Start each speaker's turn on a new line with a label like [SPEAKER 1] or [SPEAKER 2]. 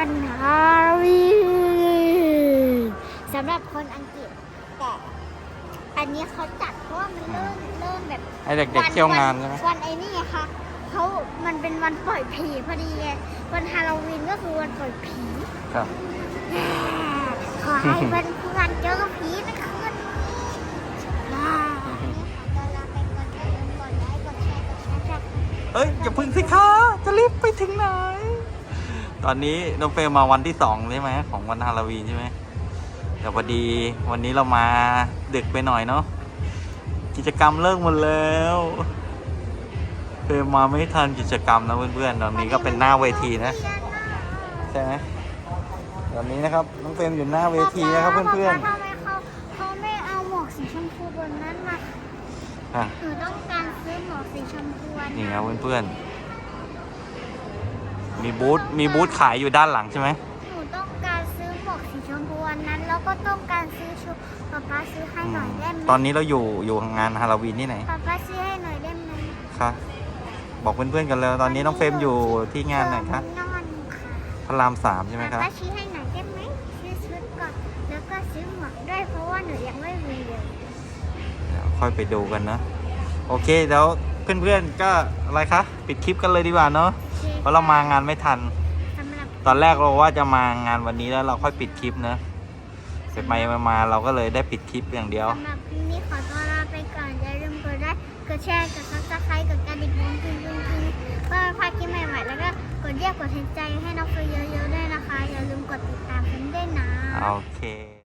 [SPEAKER 1] วันฮาโลวีนสำหรับคนอังกฤษแต่อันนี้เขาจัดเพราะว่ามันเริ่มเริ่มแบบ
[SPEAKER 2] ให้เด็กๆเที่ยวงานใช่ไหม
[SPEAKER 1] วันไอ้นี่ไงคะเขามันเป็นวันปล่อยผีพอดีไงวันฮาโลวีนก็คือวันปล่อยผี
[SPEAKER 2] ครับ
[SPEAKER 1] ขอให้เพื่อนเพื่อนๆเจอกับผีในคืนนี้อ่าขอตัวลาไปก่อนอย่าลืมกดไลค์กดแชร์กดซับสไครบ์
[SPEAKER 2] เอ้ยอย่าพึ่งสิคะจะรีบไปถึงไหน ตอนนี้น้องเฟรมมาวันที่สองใช่ไหมของวันฮาโลวีนใช่ไหมแต่พอดีวันนี้เรามาดึกไปหน่อยเนาะกิจกรรมเลิกหมดแล้วเฟรมมาไม่ทันกิจกรรมนะเพื่อนๆตอนนี้ก็เป็นหน้าเวทีนะใช่ไหมตอนนี้นะครับน้องเฟรมอยู่หน้าเวทีนะครับเพื่อน
[SPEAKER 1] ทำไมเขาเขาไม่เอาหมวกสีชมพูบนนั้นมา
[SPEAKER 2] ๆอะ
[SPEAKER 1] หนูต้องการซื้อหมวกสีชมพูอัน
[SPEAKER 2] นี่
[SPEAKER 1] นั้น
[SPEAKER 2] ครับเพื่อนๆ มีบูธมีบูธขายอยู่ด้านหลังใช่ไหม
[SPEAKER 1] หนูต้องการซื้อหมวกสีชมพูอันนั้น แล้วก็ต้องการซื้อชุดป๊าป๊าซื้อให้หน่อยได้ไหม
[SPEAKER 2] ตอนนี้เราอยู่อยู่งานฮาโลวีนที่ไหน
[SPEAKER 1] ป๊าป๊าซื้อให้หน่อยได้ไหม
[SPEAKER 2] คะบอกเพื่อนๆกันเลยตอนนี้น้องเฟรมอยู่ที่งานไหนคะ
[SPEAKER 1] นอนค่ะ
[SPEAKER 2] พระรามสามใช่ไหมครับ
[SPEAKER 1] ป๊าชี้ให้หน่อยได้ไหมซื้อชุดก่อนแล้วก็ซื้อหมวกด้วยเพราะว่าหนูยังไม่มีเลย
[SPEAKER 2] เดี๋ยวค่อยไปดูกันนะ โอเคเดี๋ยวเพื่อนๆก็อะไรคะปิดคลิปกันเลยดีกว่าเนาะเพ ราะเรามางานไม่ทัน
[SPEAKER 1] สำหรับ
[SPEAKER 2] ตอนแรกเราว่าจะมางานวันนี้แล้วเราค่อยปิดคลิปนะเสร็จไปมาๆเราก็เลยได้ปิดคลิปอย่างเดียว
[SPEAKER 1] สำหรับคลิปนี้ขอตัวลาไปก่อนอย่าลืมกดไลค์กดแชร์กดซับสไครต์กดกระดิ่งกุ้งกิ้งกุ้งกิ้งเพื่อไม่พลาดคลิปใหม่ๆแล้วก็กดเรียกกดเห็นใจให้น้องเฟยเยอะๆด้วยนะคะ อย่าลืมกดติดตามกันด้วยนะ
[SPEAKER 2] โอเค